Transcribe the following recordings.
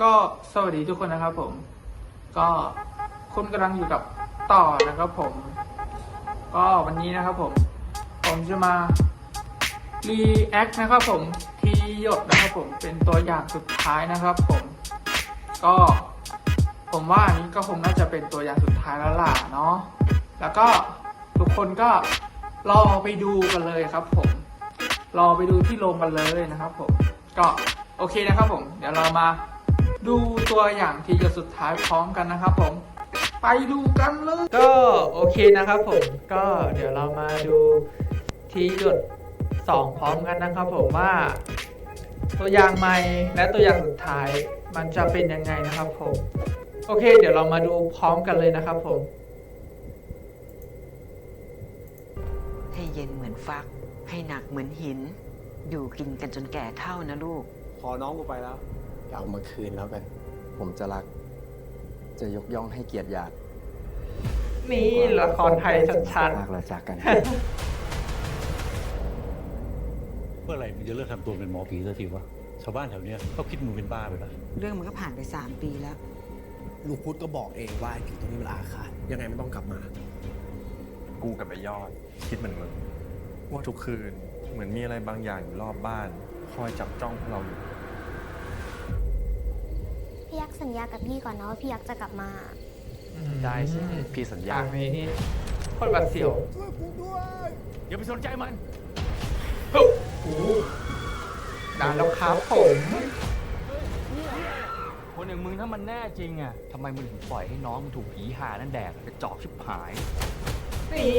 ก็สวัสดีทุกคนนะครับผม ก็คุณกำลังอยู่กับต่อนะครับผม ก็วันนี้นะครับผม ผมจะมารีแอคนะครับผมทีหยดนะครับผมเป็นตัวอย่างสุดท้ายนะครับผม ก็ผมว่าอันนี้ก็คงน่าจะเป็นตัวอย่างสุดท้ายแล้วล่ะเนาะแล้วก็ทุกคนก็รอไปดูกันเลยครับผม รอไปดูที่โรงกันเลยนะครับผมก็โอเคนะครับผม เดี๋ยวเรามาดูตัวอย่างทีหยดสุดท้ายพร้อมกันนะครับผม ไปดูกันเลย ก็โอเคนะครับผม ก็เดี๋ยวเรามาดูทีหยดสองพร้อมกันนะครับผมว่า ตัวอย่างใหม่และตัวอย่างสุดท้ายมันจะเป็นยังไงนะครับผม โอเค เดี๋ยวเรามาดูพร้อมกันเลยนะครับผม ให้เย็นเหมือนฟัก ให้หนักเหมือนหิน อยู่กินกันจนแก่เท่านะลูกขอน้องกูไปแล้ว เอามาคืนแล้วกัน ผมจะรัก จะยกย่องให้เกียรติหยาดนี่ละครไทยชัดมากเราจากกัน เมื่อไหร่มึงจะเลิกทำตัวเป็นหมอผีสักทีวะ ชาวบ้านแถวเนี้ยเขาคิดมึงเป็นบ้าไปแล้ว เรื่องมันก็ผ่านไปสามปีแล้ว ลูกพุทธก็บอกเองว่าไอ้ผีตัวนี้มันอาฆาตยังไงมันต้องกลับมา กูกับไอ้ยอด คิดเหมือนมึง ว่าทุกคืนเหมือนมีอะไรบางอย่างอยู่รอบบ้าน คอยจับจ้องพวกเราอยู่พี่ยักษ์สัญญากับพี่ก่อนนะว่าพี่ยักษ์จะกลับมาๆได้สิพี่สัญญาฉากนี้นี่โคตรบัดเสียวอย่าไปสนใจมันโอ้โหด่าแล้วครับผมคนอย่างมึงถ้ามันแน่จริงอะทำไมมึงถึงปล่อยให้น้องมึงถูกผีหานั่นแดกกระจอกชิบหาย นี่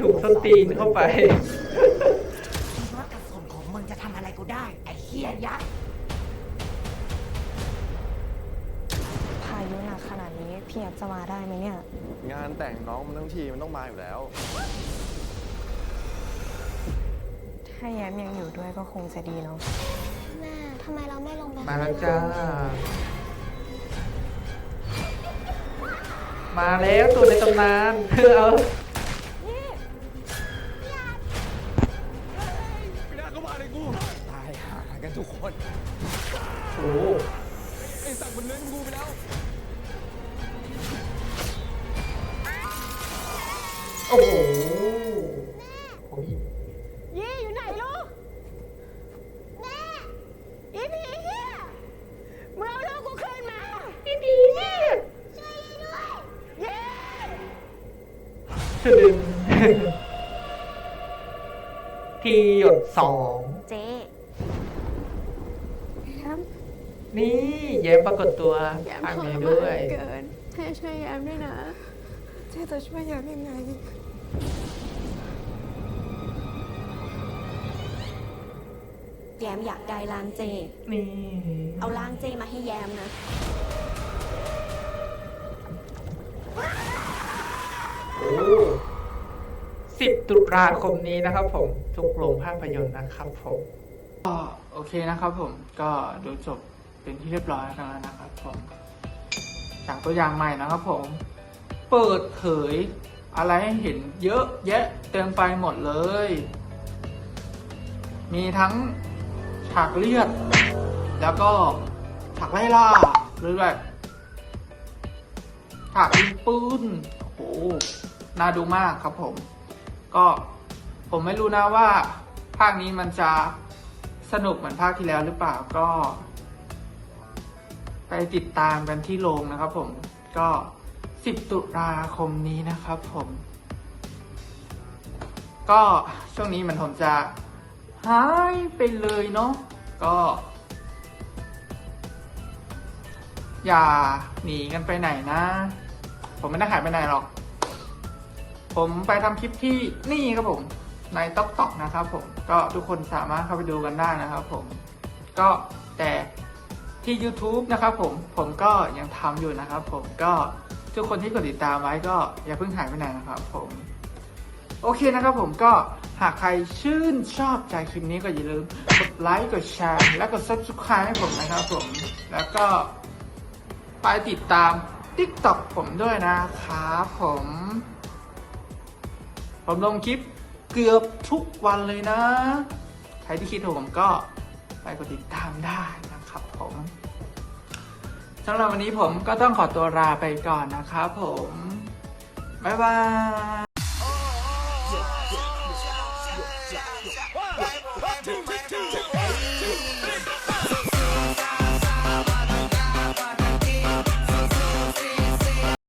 ถูกส้นตีนเข้าไป ว่ากระสุนของมึงจะทำอะไรกูได้ ไอ้เฮียยักษ์พายุหนักขนาดนี้พี่ยักษ์จะมาได้ไหมเนี่ย งานแต่งน้องมันทั้งทีมันต้องมาอยู่แล้ว ถ้าแย้มยังอยู่ด้วยก็คงจะดีเนาะแม่ทำไมเราไม่ลงไปมาแล้วจ้า มาแล้วตัวในตำนาน เออ ทุกคนโอ้โหไอ้สัตว์มันเลื้อยมันกูไปแล้วโอ้โหโอ้ยยี่อยู่ไหนลูก แม่อีผีเฮียมึงเอาลูกกูคืนมาอีผีเฮียช่วยด้วยเย้สะดึงทีหยดสองเจ๊แย้ม นี่แย้มปรากฏตัวภาคนี้ด้วย เกิน ให้ช่วยแย้มด้วยนะ เจ๊จะช่วยแย้มยังไง แย้มอยากได้ล้างเจ นี่ เอาล้างเจมาให้แย้มนะสิบตุลาคมนี้นะครับผม ทุกโรงภาพยนตร์นะครับผม ก็โอเคนะครับผมก็ดูจบ เป็นที่เรียบร้อยแล้วนะครับผมจากตัวอย่างใหม่นะครับผม เปิดเผยอะไรให้เห็นเยอะแยะเต็มไปหมดเลย มีทั้งฉากเลือด แล้วก็ฉากไล่ล่าหรือแบบฉากยิงปืนโอ้โหน่าดูมากครับผม ก็ผมไม่รู้นะว่า ภาคนี้มันจะสนุกเหมือนภาคที่แล้วหรือเปล่าก็ ไปติดตามกันที่โรงนะครับผมก็ 10 ตุลาคมนี้นะครับผม ก็ช่วงนี้มันผมจะหายไปเลยเนาะก็ อย่าหนีกันไปไหนนะ ผมไม่ได้หายไปไหนหรอก ผมไปทำคลิปที่นี่ครับผมในต๊อกต็อกนะครับผมก็ทุกคนสามารถเข้าไปดูกันได้นะครับผม ก็แต่ ที่ YouTube นะครับผมผมก็ยังทำอยู่นะครับผมก็ทุกคนที่กดติดตามไว้ก็อย่าเพิ่งหายไปไหนนะครับผมโอเคนะครับผมก็หากใครชื่นชอบใจคลิปนี้ก็อย่าลืมกดไลค์กดแชร์และกด subscribe ให้ผมนะครับผมแล้วก็ไปติดตาม TikTok ผมด้วยนะครับผม ผมลงคลิปเกือบทุกวันเลยนะ ใครที่คิดถูกผมก็ไปกดติดตามได้ สำหรับวันนี้ผมก็ต้องขอตัวลาไปก่อนนะครับผม บ๊ายบาย